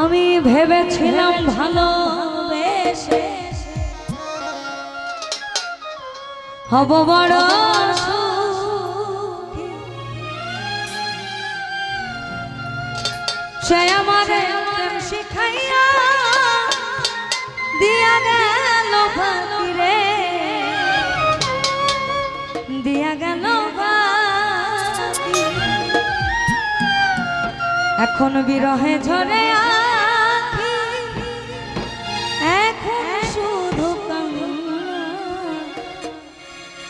আমি ভেবেছিলাম ভালো হব বড়। সে আমার শিখাইয়া দিয়া গেল রে দিয়া গেল। এখন বিরহে ঝরে আখি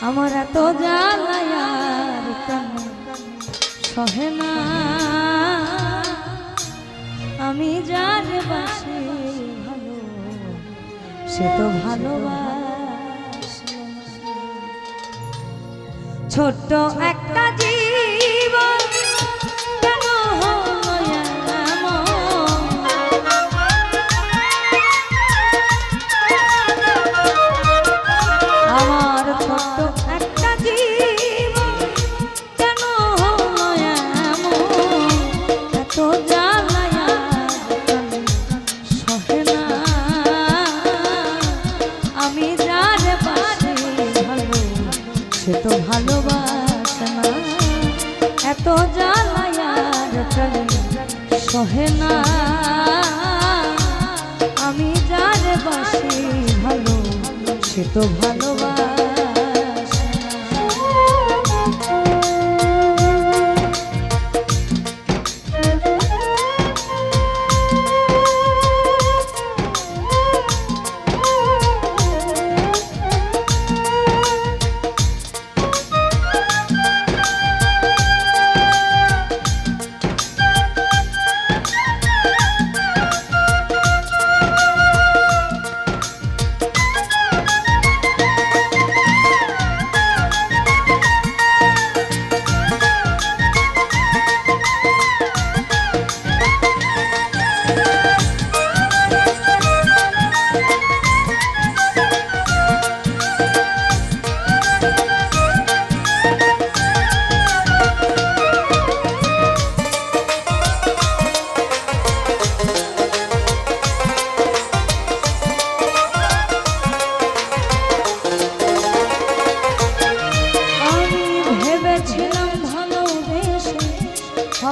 আমার এত জ্বালায়ার সহে না আমি যার বাসি ভালো সে তো ভালোবাস। ছোট্ট একটা সহে না আমি যার বাসি ভালো সে তো ভালোবাসে।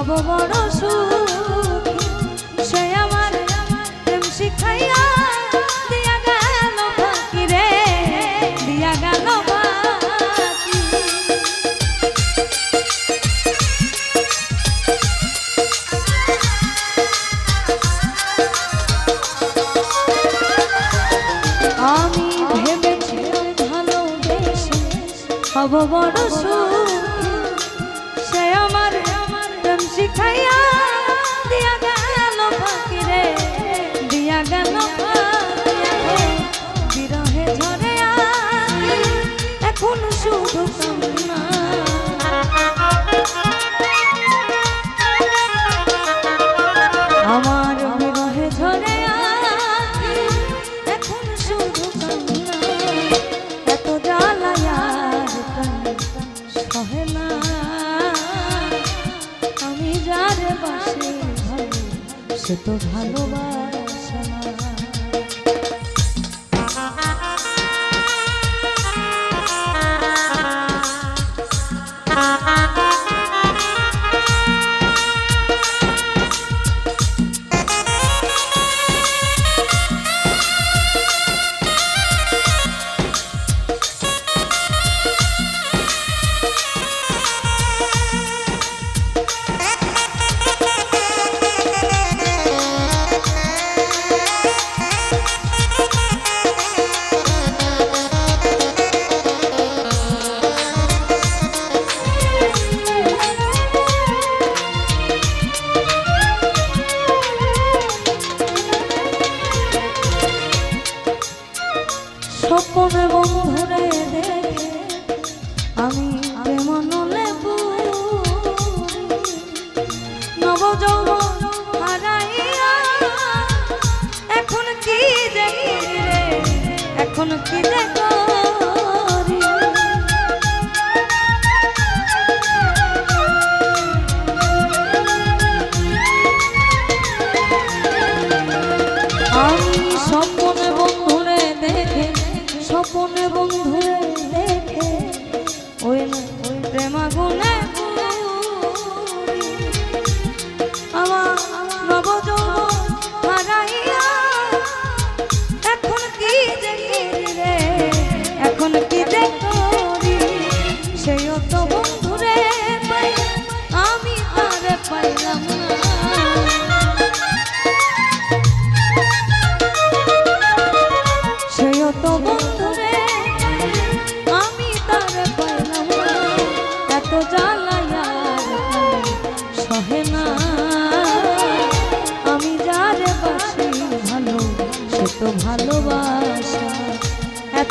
হব বড় সুখী। সে আমার প্রেম শিখাইয়া দিয়া গেল ফাঁকি রে, দিয়া গেল আমি ভেবেছিলাম ভালোবেসে হব বড় সে তো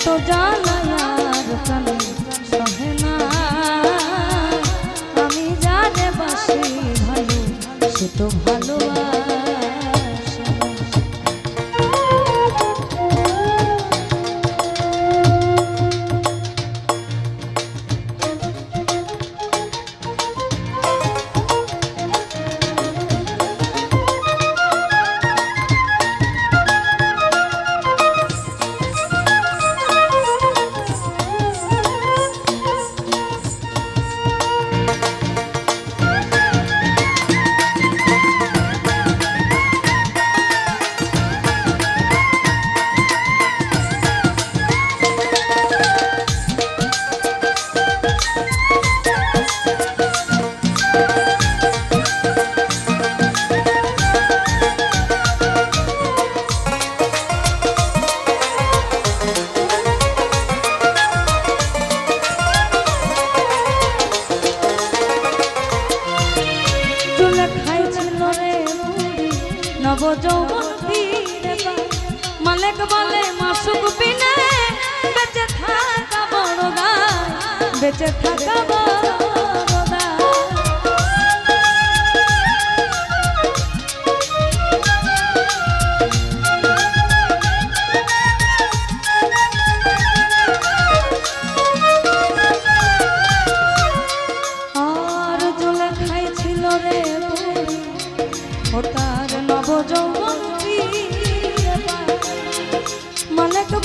ভালো সে তো নব যৌবন ফিরে। মালিক বলে মাসুক পিনে বেঁচে থাকা বড় দায় বেঁচে থাকা বড়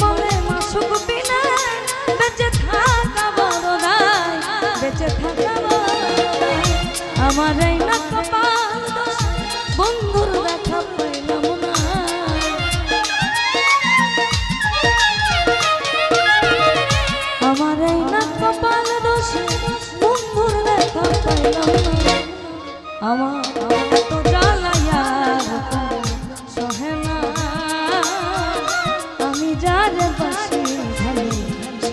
বলে থাকা বড় বেঁচে থাকা আমার না কপাল বন্ধুর দেখা পাইলাম না। আমার না কপাল দোষ, বন্ধুর দেখা পাইলাম না। আমার তো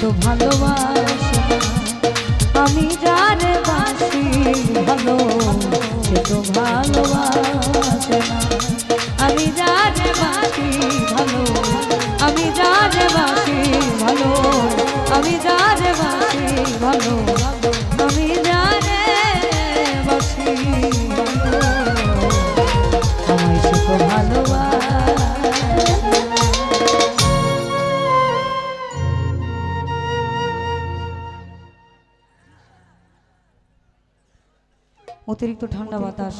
সে তো ভালোবাসা। আমি যারে বাসি ভালো, সে তো ভালোবাসে না। আমি যারে বাসি ভালো, আমি যারে বাসি ভালো, আমি যারে বাসি ভালো। অতিরিক্ত ঠান্ডা বাতাস